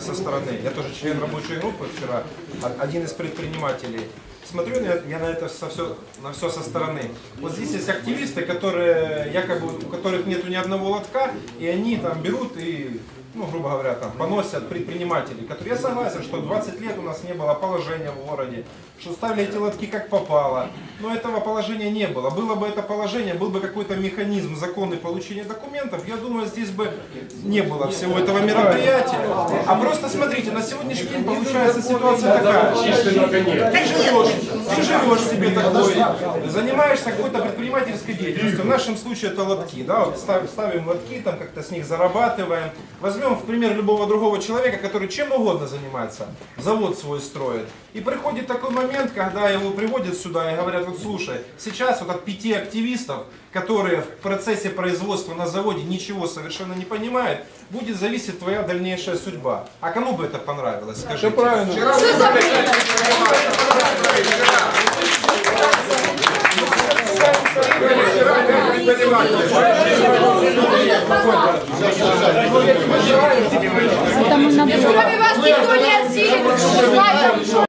со стороны. Я тоже член рабочей группы вчера, о- один из предпринимателей. Смотрю я, я на это со все, на все со стороны. Вот здесь есть активисты, которые якобы у которых нету ни одного лотка, и они там берут и ну, грубо говоря, там, поносят предпринимателей, которые, я согласен, что 20 лет у нас не было положения в городе, что ставили эти лотки как попало, но этого положения не было. Было бы это положение, был бы какой-то механизм законный получения документов, я думаю, здесь бы не было всего этого мероприятия. А просто смотрите, на сегодняшний день получается ситуация такая. Ты живешь, ты живешь себе такой, занимаешься какой-то предпринимательской деятельностью. В нашем случае это лотки, да, вот ставим, лотки, там как-то с них зарабатываем. Возьмем, в пример, любого другого человека, который чем угодно занимается, завод свой строит. И приходит такой момент, когда его приводят сюда и говорят, вот слушай, сейчас вот от пяти активистов, которые в процессе производства на заводе ничего совершенно не понимают, будет зависеть твоя дальнейшая судьба. А кому бы это понравилось? Скажите. правильно. Кроме вас никто не осилит.